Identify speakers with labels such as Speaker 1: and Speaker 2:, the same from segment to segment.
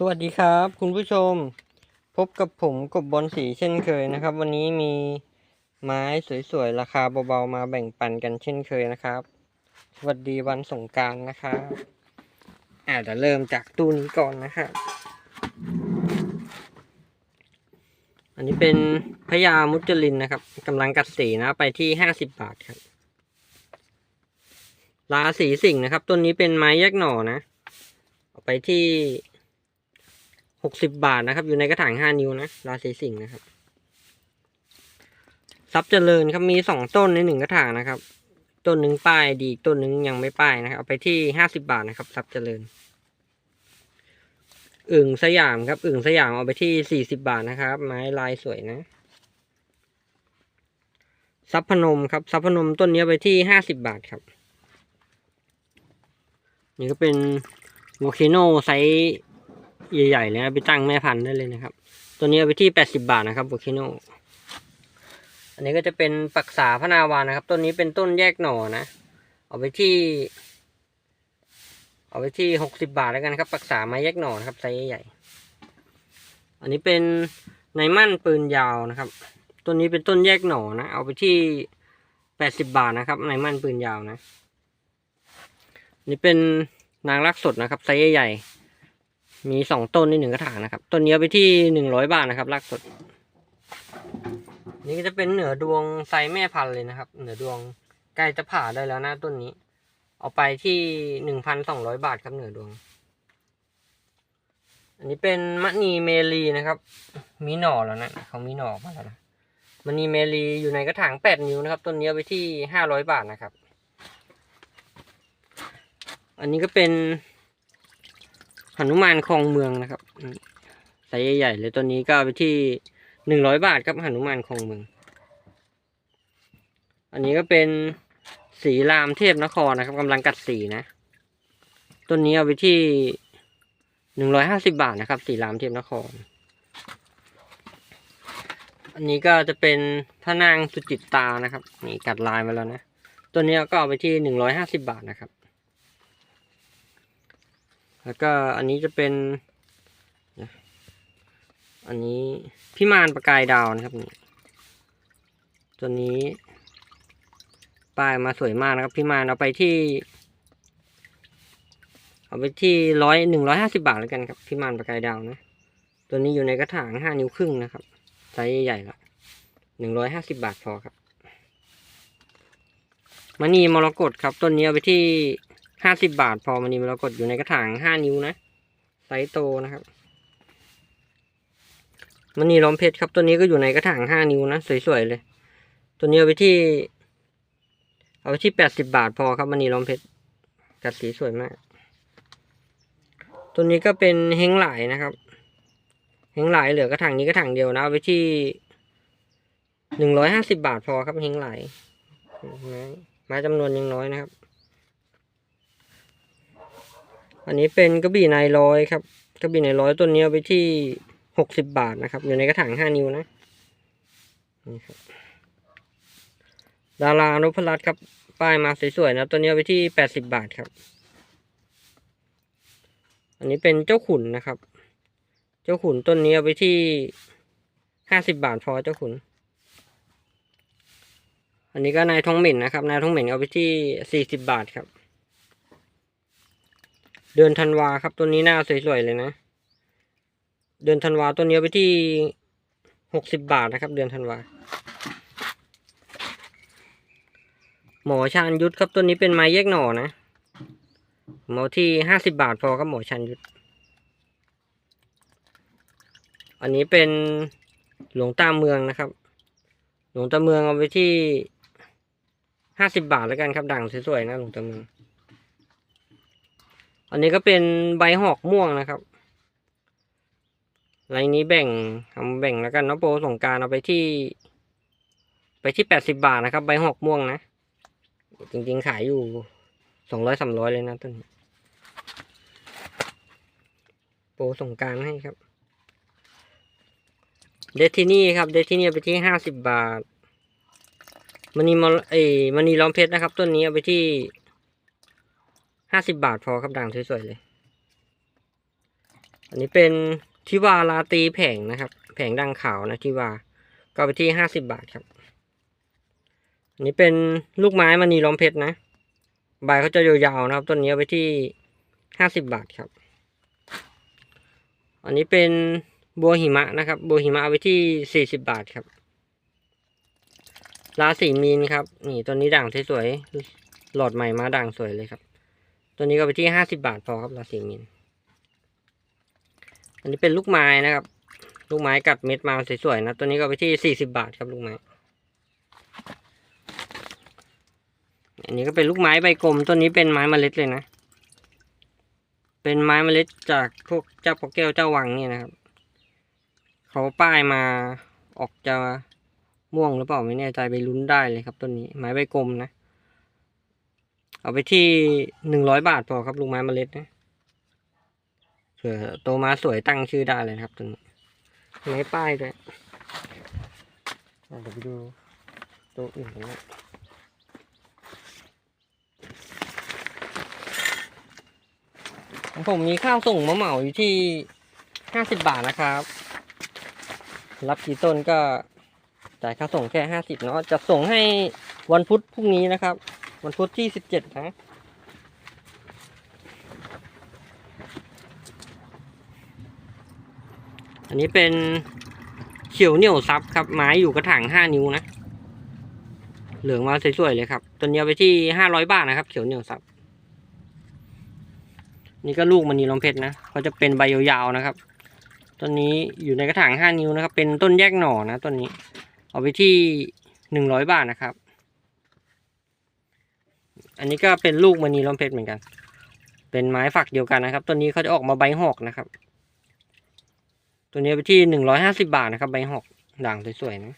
Speaker 1: สวัสดีครับ คุณผู้ชมพบกับผมกบบอลสีเช่นเคยนะครับ วันนี้มีไม้สวยๆ ราคาเบาๆ มาแบ่งปันกันเช่นเคยนะครับ สวัสดีวันสงการนะครับอาเดี๋ยวเริ่มจากตู้นี้ก่อนนะครับอันนี้เป็นพญามุจลินนะครับกำลังกัดสีนะไปที่ห้าสิบบาทครับราสีสิงห์นะครับ ต้นนี้เป็นไม้แยกหน่อนะเอาไปที่ หกสิบบาทนะครับ อยู่ในกระถางห้านิ้วนะราศีสิงห์นะครับทรัพย์เจริญครับมีสองต้นในหนึ่งกระถางนะครับ ต้นหนึ่งป้ายดีต้นหนึ่งยังไม่ป้ายนะครับเอาไปที่ห้าสิบาทนะครับทรัพย์เจริญอึ่งสยามครับอึ่งสยามเอาไปที่สี่สิบาทนะครับ ไม้ลายสวยนะทรัพย์พนมครับทรัพย์พนมต้นนี้ไปที่ห้าสิบบาทครับ นี่ก็เป็นโวคโนไซส์ ใหญ่ๆเลยนะไปตั้งแม่พันธุ์ได้เลยนะครับ ตัวนี้เอาไปที่แปดสิบาทนะครับโบคิโนอันนี้ก็จะเป็นปักษาพนาวานะครับ ต้นนี้เป็นต้นแยกหน่อนะ เอาไปที่ เอาไปที่หกสิบาทแล้วกันครับ ปักษาไม้แยกหน่อนะครับไซส์ใหญ่อันนี้เป็นในมั่นปืนยาวนะครับ ต้นนี้เป็นต้นแยกหน่อนะ เอาไปที่แปดสิบาทนะครับ ในมั่นปืนยาวนะนนี้เป็นนางรักสดนะครับไซส์ใหญ่ มีสองต้นในหนึ่งกระถางนะครับ ต้นนี้ไปที่หนึ่งร้อยบาทนะครับรากสด นี่ก็จะเป็นเหนือดวงไซแม่พันธุ์เลยนะครับ เหนือดวงใกล้จะผ่าได้แล้วนะต้นนี้ เอาไปที่หนึ่งพันสองร้อยบาทครับเหนือดวง อันนี้เป็นมะนีเมลีนะครับ มีหน่อแล้วนะเขามีหน่อมาแล้วนะมะนีเมลีอยู่ในกระถางแปดนิ้วนะครับ ต้นนี้ไปที่ห้าร้อยบาทนะครับ อันนี้ก็เป็น หนุมานคลองเมืองนะครับไซส์ใหญ่ๆเลยตัวนี้ก็ไปที่หนึ่งร้อยบาทครับหนุมานคลองเมือง อันนี้ก็เป็นสีรามเทพนครนะครับกำลังกัดสีนะต้นนี้เอาไปที่หนึ่งร้อยห้าสิบาทนะครับ สีรามเทพนคร อันนี้ก็จะเป็นพระนางสุจิตตานะครับ นี่กัดลายมาแล้วนะ ตัวนี้ก็เอาไปที่หนึ่งร้อยห้าสิบาทนะครับ แล้วก็อันนี้จะเป็น อันนี้พิมานประกายดาวนะครับนี่ตัวนี้ป้ายมาสวยมากนะครับพิมานเอาไปที่ เอาไปที่ร้อยหนึ่งร้อยห้าสิบาทแล้วกันครับพิมานประกายดาวนะ ตัวนี้อยู่ในกระถางห้านิ้วครึ่งนะครับไซส์ใหญ่ละหนึ่งร้อยห้าสิบาทพอครับมณีมรกตครับต้นนี้เอาไปที่ ห้าสิบบาทพอมันนี่มรากตอยู่ในกระถางห้านิ้วนะไซส์โตนะครับมันนี่ล้อมเพชรครับตัวนี้ก็อยู่ในกระถางห้านิ้วนะสวยๆเลย ตัวนี้เอาไปที่ เอาไปที่แปดสิบาทพอครับมันนี่ล้อมเพชรกัดสีสวยมาก ตัวนี้ก็เป็นเฮงไหลนะครับเฮงไหลเหลือกระถางนี้กระถางเดียวนะเอาไปที่หนึ่งร้อยห้าสิบาทพอครับเฮงไหลไม้ไม้จำนวนยังน้อยนะครับ อันนี้เป็นกระบี่นายร้อยครับกระบี่นายร้อยต้นนี้เอาไปที่หกสิบบาทนะครับ อยู่ในกระถางห้านิ้วนะนี่ครับดารานุพรัตน์ครับ ป้ายมาสวยๆนะต้นนี้เอาไปที่แปดสิบบาทครับ อันนี้เป็นเจ้าขุนนะครับ เจ้าขุนต้นนี้เอาไปที่ห้าสิบบาทพอเจ้าขุน อันนี้ก็นายทองเหม็นนะครับ นายทองเหม็นเอาไปที่สี่สิบบาทครับ เดือนธันวาครับ ตัวนี้หน้าสวยๆเลยนะ เดือนธันวาตัวนี้เอาไปที่หกสิบบาทนะครับ เดือนธันวา หมอชานยุทธครับตัวนี้เป็นไม้แยกหน่อนะ หมอที่ห้าสิบบาทพอครับหมอชานยุทธอันนี้เป็นหลวงตาเมืองนะครับ หลวงตาเมืองเอาไปที่ห้าสิบาทแล้วกันครับด่างสวยๆนะหลวงตาเมือง อันนี้ก็เป็นใบหอกม่วงนะครับไรนี้แบ่งทำแบ่งแล้วกันเนาะโปรส่งการเอาไปที่ ไปที่แปดสิบาทนะครับ ใบหอกม่วงนะ จริงๆขายอยู่สองร้อยสามร้อยเลยนะต้นนี้โปรส่งการให้ครับ เดทที่นี่ครับ เดทที่นี่ไปที่ห้าสิบบาทมันนีมอเอ้มันนีล้อมเพชรนะครับ ต้นนี้เอาไปที่ ห้าสิบบาทพอครับด่างสวยๆเลย อันนี้เป็นทิวาลาตีแผงนะครับ แผงดังขาวนะทิวา ก็ไปที่ห้าสิบบาทครับ อันนี้เป็นลูกไม้มณีล้อมเพชรนะ ใบเขาจะยาวๆนะครับ ต้นนี้เอาไปที่ห้าสิบบาทครับ อันนี้เป็นบัวหิมะนะครับบัวหิมะเอาไปที่สี่สิบบาทครับราศีมีนครับ นี่ตัวนี้ด่างสวยๆหลอดใหม่มาด่างสวยเลยครับ ตัวนี้ก็ไปที่ห้าสิบาทพอครับราศีมีนอันนี้เป็นลูกไม้นะครับ ลูกไม้กัดเม็ดมาสวยๆนะ ตัวนี้ก็ไปที่สี่สิบาทครับลูกไม้ อันนี้ก็เป็นลูกไม้ใบกลมต้นนี้เป็นไม้เมล็ดเลยนะ เป็นไม้เมล็ดจากพวกเจ้าพ่อแก้วเจ้าวังนี่นะครับ เขาป้ายมาออกจะม่วงหรือเปล่าไม่แน่ใจไปลุ้นได้เลยครับต้นนี้ไม้ใบกลมนะ เอาไปที่หนึ่งร้อยบาทพอครับลูกไม้เมล็ดนะเผื่อโตมาสวยตั้งชื่อได้เลยครับต้นนี้ไม้ป้ายด้วยเดี๋ยวไปดูตัวอื่นกันนะผมมีข้าวส่งมะเหมาอยู่ที่ห้าสิบบาทนะครับ รับกี่ต้นก็จ่ายค่าส่งแค่ห้าสิบเนาะจะส่งให้วันพุธพรุ่งนี้นะครับ วันพุธที่สิบเจ็ดนะอันนี้เป็นเขียวเหนียวซับครับ ไม้อยู่กระถางห้านิ้วนะ เหลืองมาสวยๆเลยครับ ตัวนี้เอาไปที่ห้าร้อยบาทนะครับ เขียวเหนียวซับ นี่ก็ลูกมันนีลมเพชรนะเขาจะเป็นใบยาวๆนะครับ ต้นนี้อยู่ในกระถางห้านิ้วนะครับ เป็นต้นแยกหน่อนะต้นนี้ เอาไปที่หนึ่งร้อยบาทนะครับ อันนี้ก็เป็นลูกมณีล้อมเพชรเหมือนกัน เป็นไม้ฝักเดียวกันนะครับ ตัวนี้เขาจะออกมาใบหอกนะครับ ตัวนี้ไปที่หนึ่งร้อยห้าสิบาทนะครับ ใบหอกด่างสวยๆนะ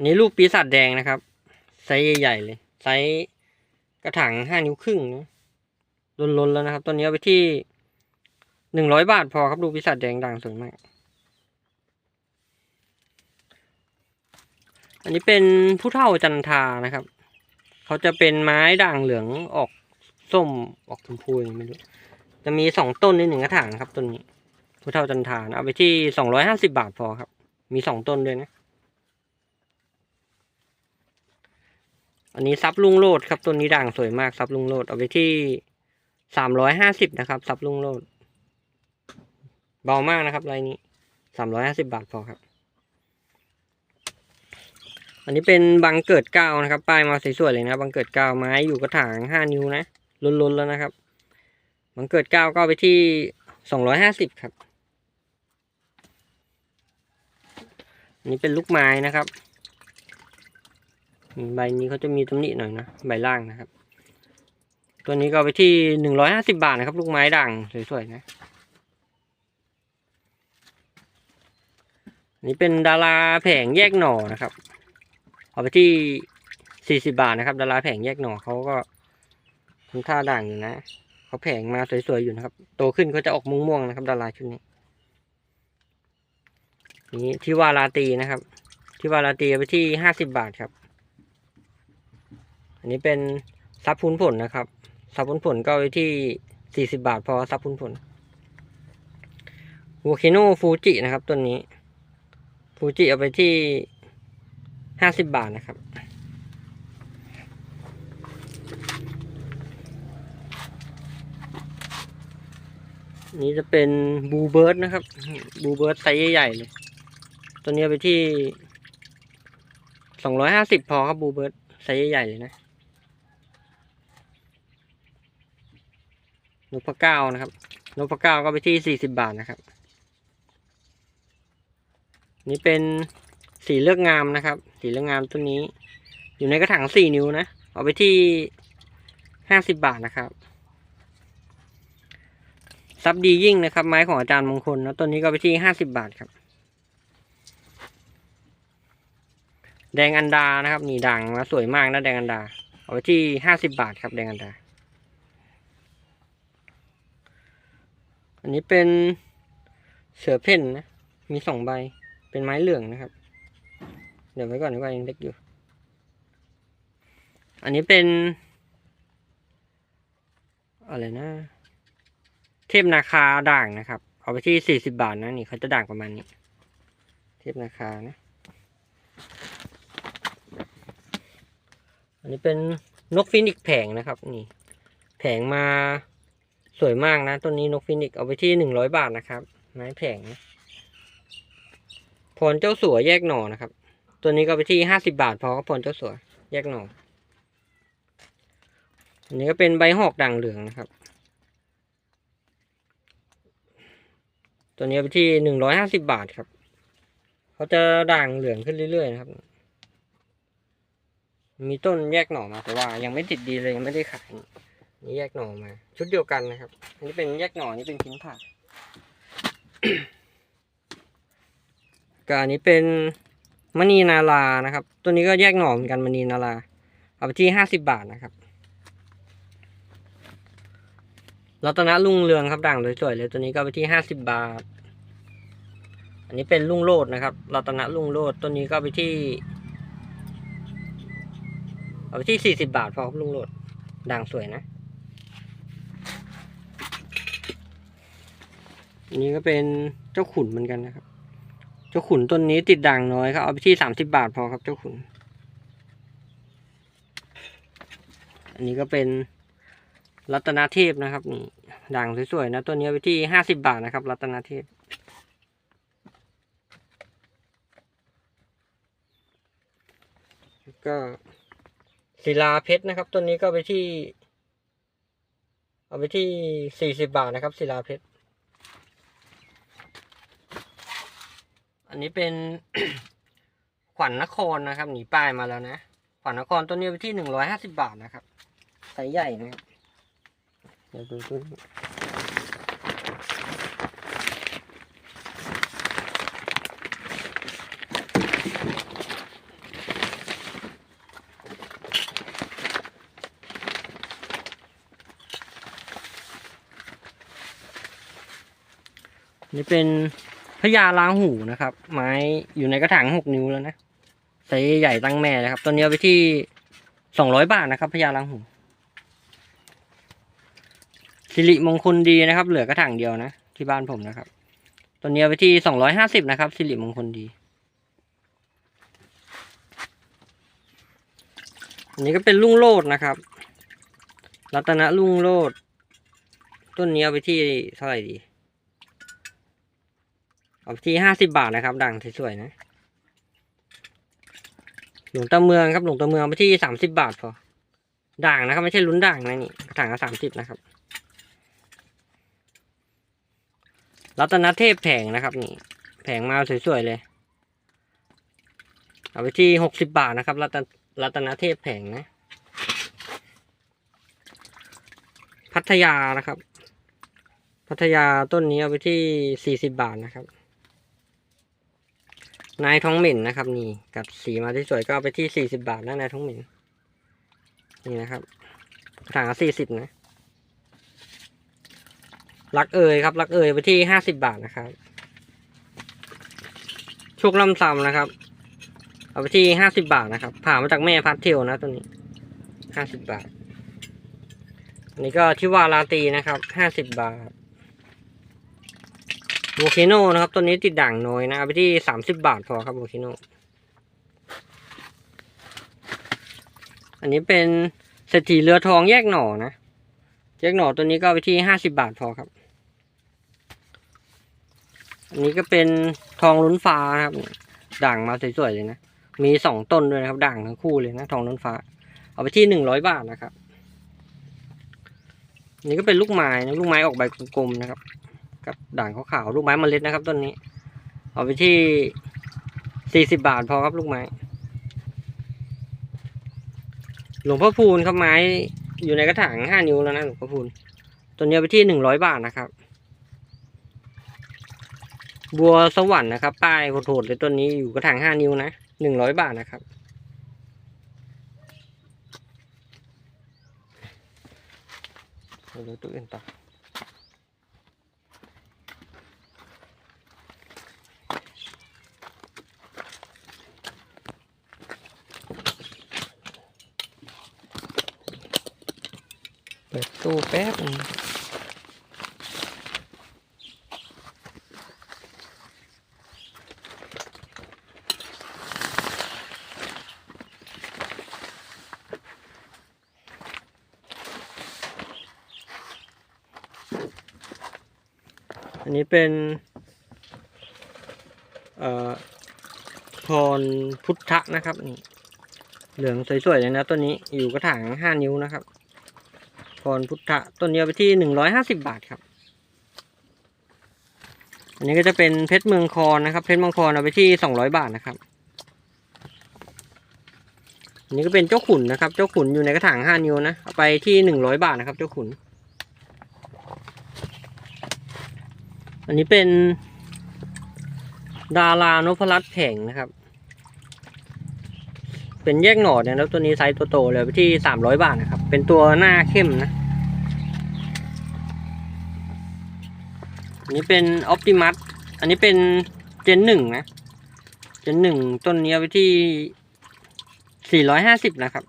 Speaker 1: นนี้ลูกปีศาจแดงนะครับ ไซส์ใหญ่ๆเลยไซส์กระถางห้านิ้วครึ่งนะล้นๆแล้วนะครับ ตัวนี้ไปที่หนึ่งร้อยบาทพอครับลูกปีศาจแดงด่างสวยมากอันนี้เป็นผู้เฒ่าจันทานะครับ เขาจะเป็นไม้ด่างเหลืองออกส้มออกชมพูอย่างไม่รู้จะมีสองต้นในหนึ่งกระถางครับต้นนี้ผู้เฒ่าจันทานเอาไปที่สองร้อยห้าสิบาทพอครับ มีสองต้นด้วยนะ อันนี้ซับลุงโลดครับต้นนี้ด่างสวยมากซับลุงโลดเอาไปที่สามร้อยห้าสิบนะครับซับลุงโลดเบามากนะครับลายนี้สามร้อยห้าสิบาทพอครับ อันนี้เป็นบังเกิดเก้านะครับป้ายมาสวยๆเลยนะบังเกิดเก้าไม้อยู่กระถางห้านิ้วนะล้นๆแล้วนะครับบังเกิดเก้าก็ไปที่สองร้อยห้าสิบครับอันนี้เป็นลูกไม้นะครับใบนี้เขาจะมีตำหนิหน่อยนะใบล่างนะครับ ตัวนี้ก็ไปที่หนึ่งร้อยห้าสิบาทนะครับ ลูกไม้ด่างสวยๆนะนนี้เป็นดาราแผงแยกหน่อนะครับ เอาไปที่สี่สิบาทนะครับดาราแผงแยกหน่อเขาก็ทำท่าด่างอยู่นะเขาแผงมาสวยๆอยู่นะครับ โตขึ้นก็จะออกม่วงๆนะครับดาราชุดนี้ นี้ที่วาลาตีนะครับ ที่วาลาตีเอาไปที่ห้าสิบาทครับ อันนี้เป็นซับพุนผลนะครับซับพุนผลก็ไปที่สี่สิบาทพอซับพุนผลวอคิโนฟูจินะครับต้นนี้ ฟูจิเอาไปที่ ห้าสิบบาทนะครับ นี่จะเป็นบูเบิร์ดนะครับ บูเบิร์ดไซส์ใหญ่ๆเลย ตัวนี้ไปที่สองร้อยห้าสิบพอครับบูเบิร์ดไซส์ใหญ่ๆเลยนะนกพะเก้านะครับนกพะเก้าก็ไปที่สี่สิบบาทนะครับ นี่เป็น สีเลือกงามนะครับ สีเลือกงามตัวนี้ อยู่ในกระถางสี่นิ้วนะ เอาไปที่ห้าสิบบาทนะครับ ซับดียิ่งนะครับ ไม้ของอาจารย์มงคลนะตัวนี้ก็ไปที่ห้าสิบบาทครับ แดงอันดานะครับ นี่ด่างมาสวยมากนะแดงอันดา เอาไปที่ห้าสิบบาทครับ แดงอันดา อันนี้เป็นเสือเพ่นนะ มีสองใบ เป็นไม้เหลืองนะครับ เดี๋ยวไว้ก่อนดีกว่ายังเล็กอยู่ อันนี้เป็น อะไรนะ เทพนาคาด่างนะครับ เอาไปที่สี่สิบาทนะนี่เขาจะด่างประมาณนี้ เทพนาคานะ อันนี้เป็นนกฟินิกแผงนะครับ นี่ แผงมาสวยมากนะต้นนี้นกฟินิกเอาไปที่หนึ่งร้อยบาทนะครับ ไม้แผงนะพรเจ้าสัวแยกหน่อนะครับ ตัวนี้ก็ไปที่ห้าสิบาทพอครับพรเจ้าสัวแยกหน่ออันนี้ก็เป็นใบหอกด่างเหลืองนะครับ ตัวนี้ไปที่หนึ่งร้อยห้าสิบบาทครับ เขาจะด่างเหลืองขึ้นเรื่อยๆนะครับ มีต้นแยกหน่อมาแต่ว่ายังไม่ติดดีเลยยังไม่ได้ขายนี่แยกหน่อมา ชุดเดียวกันนะครับ อันนี้เป็นแยกหน่ออันนี้เป็นชิ้นผ่าก็อันนี้เป็น มณีนารานะครับ ตัวนี้ก็แยกหน่อเหมือนกันมณีนาราเอาไปที่ห้าสิบบาทนะครับรัตนรุ่งเรืองครับด่างสวยๆเลยตัวนี้ก็ไปที่ห้าสิบบาท อันนี้เป็นรุ่งโรดนะครับรัตนรุ่งโรดตัวนี้ก็ไปที่ เอาไปที่สี่สิบบาทพอครับรุ่งโรดด่างสวยนะอันนี้ก็เป็นเจ้าขุนเหมือนกันนะครับ จ้าขุนต้นนี้ติดด่างน้อยครับเอาไปที่สามสิบาทพอครับเจ้าขุน อันนี้ก็เป็นรัตนาเทพนะครับนี่ด่างสวยๆนะตัวนี้ไปที่ห้าสิบาทนะครับ รัตนาเทพ ก็ศิลาเพชรนะครับ ตัวนี้ก็ไปที่ เอาไปที่สี่สิบาทนะครับศิลาเพชร อันนี้เป็นขวัญนครนะครับ หนีป้ายมาแล้วนะขวัญนครตัวนี้ไปที่หนึ่งร้อยห้าสิบาทนะครับไซส์ใหญ่นะครับเดี๋ยวดูดูนี่เป็น พญาล้างหูนะครับ ไม้อยู่ในกระถางหกนิ้วแล้วนะไซส์ใหญ่ตั้งแม่นะครับตัวนี้ไปที่สองร้อยบาทนะครับพญาล้างหูสิริมงคลดีนะครับ เหลือกระถางเดียวนะที่บ้านผมนะครับตัวนี้ไปที่สองร้อยห้าสิบนะครับสิริมงคลดีอันนี้ก็เป็นลุงโลดนะครับ รัตนะลุงโลด ต้นนี้เอาไปที่เท่าไหร่ดี เอาไปที่ห้าสิบาทนะครับด่างสวยๆนะ หลวงตาเมืองครับ หลวงตาเมืองเอาไปที่สามสิบบาทพอ ด่างนะครับ ไม่ใช่ลุ้นด่างนะนี่กระถางละสามสิบนะครับ รัตนเทพแผงนะครับ นี่ แผงมาสวยๆเลย เอาไปที่หกสิบบาทนะครับ รัตนรัตนเทพแผงนะ พัทยานะครับพัทยาต้นนี้เอาไปที่สี่สิบบาทนะครับ นายท้องเหม็นนะครับ นี่กัดสีมาที่สวยก็เอาไปที่สี่สิบาทนะนายท้องเหม็นนี่นะครับกระถางสี่สิบนะรักเอยครับ รักเอยไปที่ห้าสิบบาทนะครับโชคลำซำนะครับ เอาไปที่ห้าสิบาทนะครับ ผ่ามาจากแม่พัดเทลนะตัวนี้ห้าสิบบาทนนี้ก็ที่วาลาตีนะครับห้าสิบบาท โวคโนนะครับตัวนี้ติดด่างน้อยนะเอาไปที่สามสิบบาทพอครับโวคโนอันนี้เป็นเศรษฐีเรือทองแยกหน่อนะแยกหน่อตัวนี้ก็ไปที่ห้าสิบบาทพอครับ อันนี้ก็เป็นทองลุ้นฟ้านะครับ ด่างมาสวยๆเลยนะมีสองต้นด้วยนะครับ ด่างทั้งคู่เลยนะทองลุ้นฟ้า เอาไปที่หนึ่งร้อยบาทนะครับนนี้ก็เป็นลูกไม้นะลูกไม้ออกใบกลมๆนะครับ กับด่างขาวๆลูกไม้เมล็ดนะครับต้นนี้ เอาไปที่สี่สิบาทพอครับลูกไม้ หลวงพ่อพูนครับไม้อยู่ในกระถางห้านิ้วแล้วนะหลวงพ่อพูนตัวนี้ไปที่หนึ่งร้อยบาทนะครับ บัวสวรรค์นะครับ ป้ายโหดๆเลยต้นนี้อยู่กระถางห้านิ้วนะหนึ่งร้อยบาทนะครับเดี๋ยว ป๊บอันนี้เป็นพรพุทธะนะครับ เหลืองสวยๆเลยนะตัวนี้อยู่กระถางห้านิ้วนะครับ พรพุทธะต้นเนี้เอาไปที่หนึ่งร้อยห้าสิบบาทครับ อันนี้ก็จะเป็นเพชรเมืองคอนนะครับ เพชรเมืองคอนเอาไปที่สองร้อยบาทนะครับอันนี้ก็เป็นเจ้าขุนนะครับ เจ้าขุนอยู่ในกระถางห้านิ้วนะเอาไปที่หนึ่งร้อยบาทนะครับ เจ้าขุน อันนี้เป็นดารานพรัตน์แผงนะครับ เป็นแยกหน่อเนี่ยแล้วตัวนี้ไซส์ตัวโตเลยไปที่สามร้อยบาทนะครับ เป็นตัวหน้าเข้มนะอันนี้เป็นออ t ติมัสอันนี้เป็นเจนหนึ่งนะ เจนหนึ่งต้นนี้ไปที่สี่ร้อยห้าสิบนะครับ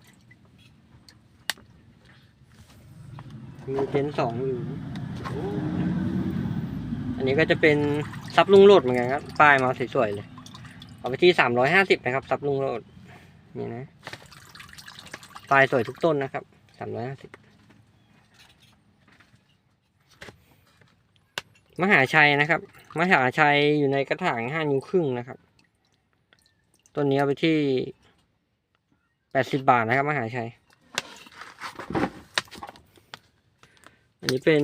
Speaker 1: มีเจนสองอยู่ อันนี้ก็จะเป็นซับลุงโลดเหมือนกันครับ ป้ายมาสวยๆเลย เอาไปที่สามร้อยห้าสิบนะครับซับลุงโลด นี่นะปลายสวยทุกต้นนะครับสามร้อยห้าสิบมหาชัยนะครับ มหาชัยอยู่ในกระถางห้านิ้วครึ่งนะครับ ต้นนี้เอาไปที่แปดสิบบาทนะครับ มหาชัย อันนี้เป็น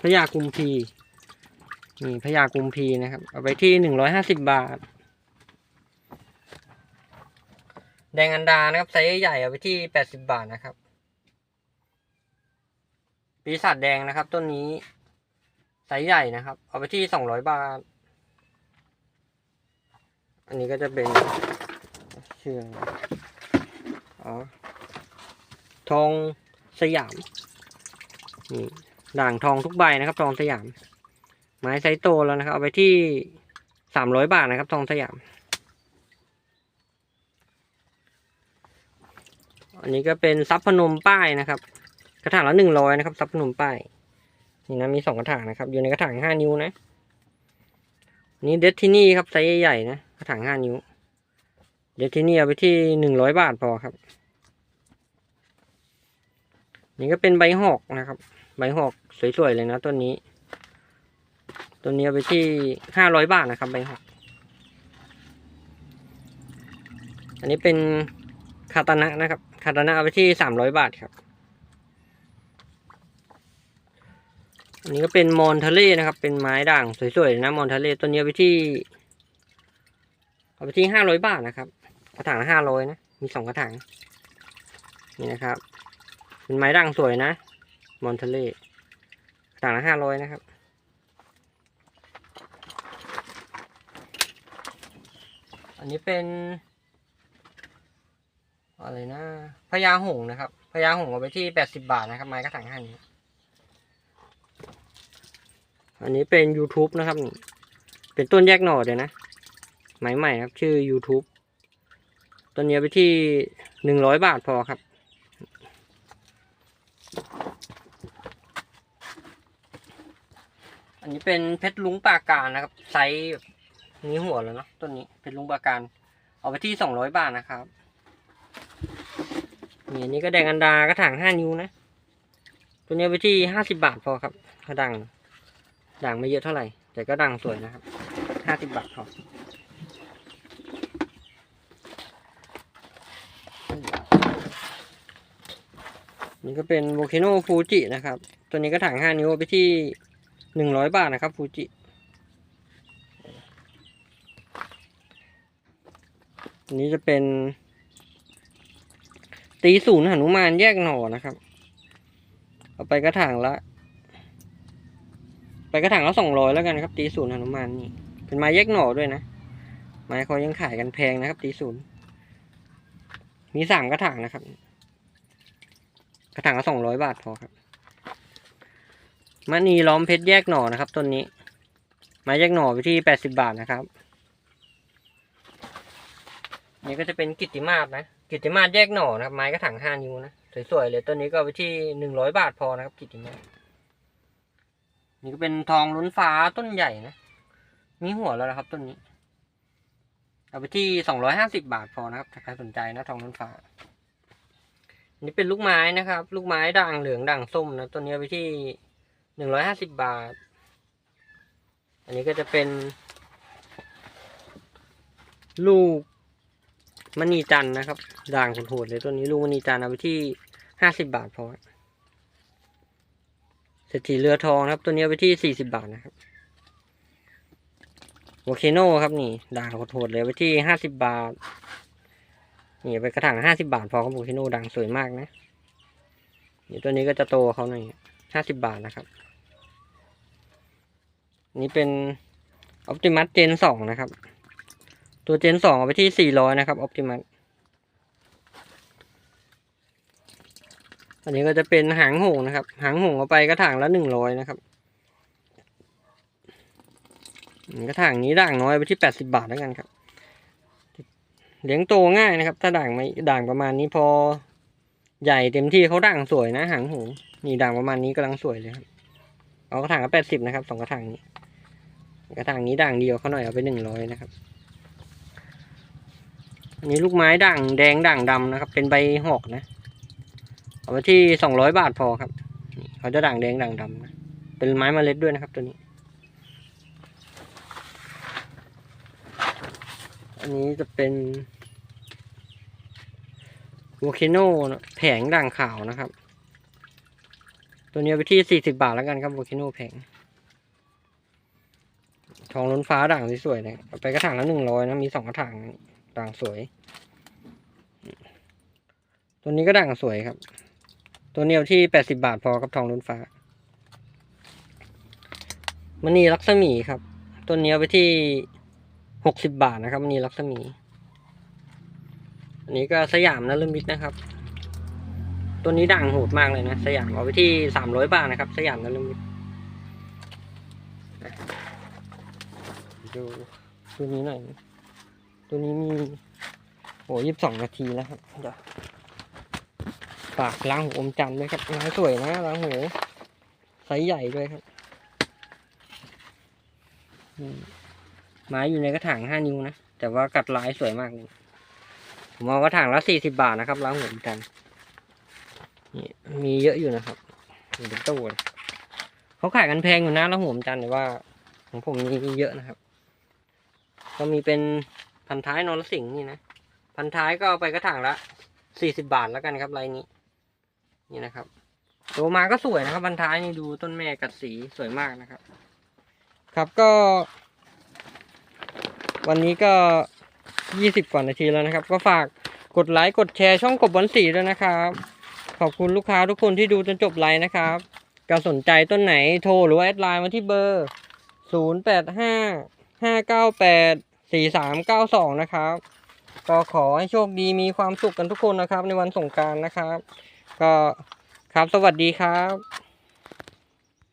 Speaker 1: พญากุมพีนี่พญากุมพีนะครับ เอาไปที่หนึ่งร้อยห้าสิบบาท แดงอันดานะครับไซส์ใหญ่เอาไปที่แปดสิบบาทนะครับ ปีศาจแดงนะครับต้นนี้ไซส์ใหญ่นะครับ เอาไปที่สองร้อยบาท อันนี้ก็จะเป็นเชื่ออ๋อทองสยามนี่ด่างทองทุกใบนะครับ ทองสยาม ไม้ไซส์โตแล้วนะครับ เอาไปที่สามร้อยบาทนะครับ ทองสยาม อันนี้ก็เป็นซับพนมป้ายนะครับ กระถางละหนึ่งร้อยนะครับซับพนมป้ายนี่นะมีสองกระถางนะครับ อยู่ในกระถางห้านิ้วนะนนี้เดทที่นี่ครับไซส์ใหญ่ๆนะกระถางห้านิ้ว เดทที่นี่เอาไปที่หนึ่งร้อยบาทพอครับ นี่ก็เป็นใบหอกนะครับ ใบหอกสวยๆเลยนะต้นนี้ต้นนี้เอาไปที่ห้าร้อยบาทนะครับใบหอกอันนี้เป็นคาตานะนะครับ คาตานะเอาไปที่สามร้อยบาทครับ อันนี้ก็เป็นมอนทะเลนะครับ เป็นไม้ด่างสวยๆนะมอนทะเลต้นนี้เอาไปที่ เอาไปที่ห้าร้อยบาทนะครับ กระถางห้าร้อยนะ มีสองกระถาง นี่นะครับ เป็นไม้ด่างสวยนะ มอนทะเลกระถางละห้าร้อยนะครับอันนี้เป็น อะไรนะพญาหงนะครับพญาหงเอาไปที่แปดสิบาทนะครับ ไม้กระถางห้านี้อันนี้เป็น YouTube นะครับนี่เป็นต้นแยกหน่อเลยนะไม้ใหม่ครับ ชื่อ YouTube ต้นนี้ไปที่หนึ่งร้อยบาทพอครับ อันนี้เป็นเพชรลุงปาการนะครับไซส์นี้หัวแล้วเนาะต้นนี้เพชรลุงปาการ เอาไปที่สองร้อยบาทนะครับ นี่อันนี้ก็แดงอันดากระถางห้านิ้วนะ ตัวนี้ไปที่ห้าสิบบาทพอครับกระดังด่างไม่เยอะเท่าไหร่ แต่ก็ด่างสวยนะครับห้าสิบบาทพอนี่ก็เป็นโวคโนฟูจินะครับ ตัวนี้ก็ถางห้านิ้วไปที่หนึ่งร้อยบาทนะครับฟูจินนี้จะเป็น ตีศูนย์หนุมานแยกหน่อนะครับ เอาไปกระถางละ ไปกระถางละสองร้อยแล้วกันครับ ตีศูนย์หนุมานนี่ เป็นไม้แยกหน่อด้วยนะ ไม้เขายังขายกันแพงนะครับ ตีศูนย์ มีสามกระถางนะครับ กระถางละสองร้อยบาทพอครับมณีล้อมเพชรแยกหน่อนะครับต้นนี้ ไม้แยกหน่อไปที่แปดสิบาทนะครับ นี่ก็จะเป็นกิตติมาศนะ กิติมาศแยกหน่อนะครับไม้กระถางห้านิ้วนะสวยๆเลยต้นนี้ก็ไปที่หนึ่งร้อยบาทพอนะครับกิติมาศนี่ก็เป็นทองลุ้นฟ้าต้นใหญ่นะมีหัวแล้วนะครับต้นนี้เอาไปที่สองร้อยห้าสิบาทพอนะครับถ้าใครสนใจนะทองลุ้นฟ้านี่เป็นลูกไม้นะครับ ลูกไม้ด่างเหลืองด่างส้มนะต้นนี้ไปที่หนึ่งร้อยห้าสิบบาท อันนี้ก็จะเป็น ลูก มณีจันนะครับ ด่างโหดเลยตัวนี้ลูกมณีจันเอาไปที่ห้าสิบบาทพอเศรษฐีเรือทองครับ ตัวนี้เอาไปที่สี่สิบาทนะครับวอลเคโนครับนี่ด่างโหดเลยไปที่ห้าสิบบาท นี่ไปกระถางห้าสิบาทพอครับวอลเคโนด่างสวยมากนะนี่ตัวนี้ก็จะโตเขาหน่อยห้าสิบบาทนะครับ นี่เป็นออ t ติมัสเจนสองนะครับ ตัวเจนสองเอาไปที่สี่ร้อยนะครับออ t ติมัสอันนี้ก็จะเป็นหางหงนะครับ หางหงเอาไปกระถางละหนึ่งร้อยนะครับกระถางนี้ด่างน้อยไปที่แปดสิบาทแล้วกันครับ เลี้ยงโตง่ายนะครับ ถ้าด่างไม่ด่างประมาณนี้พอใหญ่เต็มที่เขาด่างสวยนะ หางหงนี่ด่างประมาณนี้กำลังสวยเลยครับเอากระถางละแปดสิบนะครับสองกระถางนี้ กระถางนี้ด่างเดียวเขาหน่อยเอาไปหนึ่งร้อยนะครับ อันนี้ลูกไม้ด่างแดงด่างดำนะครับ เป็นใบหอกนะ เอาไปที่สองร้อยบาทพอครับ เขาจะด่างแดงด่างดำนะ เป็นไม้เมล็ดด้วยนะครับตัวนี้ อันนี้จะเป็นว o คโนแผงด่างขาวนะครับ ตัวนี้ไปที่สี่สิบาทแล้วกันครับว o คโนแผง ทองล้นฟ้าด่างสวยๆเลยเอาไปกระถางละหนึ่งร้อยนะ มีสองกระถาง ด่างสวย ตัวนี้ก็ด่างสวยครับ ตัวเนี้เอาที่แปดสิบาทพอกับทองล้นฟ้ามณีลักษมีครับ ตัวเนี้เอาไปที่หกสิบาทนะครับมณีลักษมี อันนี้ก็สยามนะเริ่มมิดนะครับ ตัวนี้ด่างโหดมากเลยนะ สยามเอาไปที่สามร้อยบาทนะครับ สยามนะเริ่มมิดดูตัวนี้หน่อย ตัวนี้มีโหยี่สิบสองนาทีแล้วครับเดี๋ยวฝากล้างหูอมจันด้วยครับไม้สวยนะล้างหูไซส์ใหญ่ด้วยครับไม้อยู่ในกระถางห้านิ้วนะ แต่ว่ากัดลายสวยมากเลยผมเอากระถางละสี่สิบาทนะครับล้างหูอมจันนี่มีเยอะอยู่นะครับมีเป็นตู้เขาขายกันแพงอยู่นะล้างหูอมจันแต่ว่า ของผมมีเยอะนะครับ ก็มีเป็น พันท้ายนรสิงห์นี่นะ พันท้ายก็เอาไปกระถางละสี่สิบบาทแล้วกันครับไรนี้ นี่นะครับโตมาก็สวยนะครับพันท้ายนี่ดูต้นแม่กัดสีสวยมากนะครับ ครับก็ วันนี้ก็ยี่สิบกว่านาทีแล้วนะครับ ก็ฝากกดไลค์กดแชร์ช่องกบบอลสีด้วยนะครับ ขอบคุณลูกค้าทุกคนที่ดูจนจบไลน์นะครับก็สนใจต้นไหนโทรหรือแอดไลน์มาที่เบอร์ศูนย์แปดห้าห้าเก้าแปด สี่สามเก้าสองนะครับ ก็ขอให้โชคดีมีความสุขกันทุกคนนะครับ ในวันสงการนะครับ ก็ครับสวัสดีครับ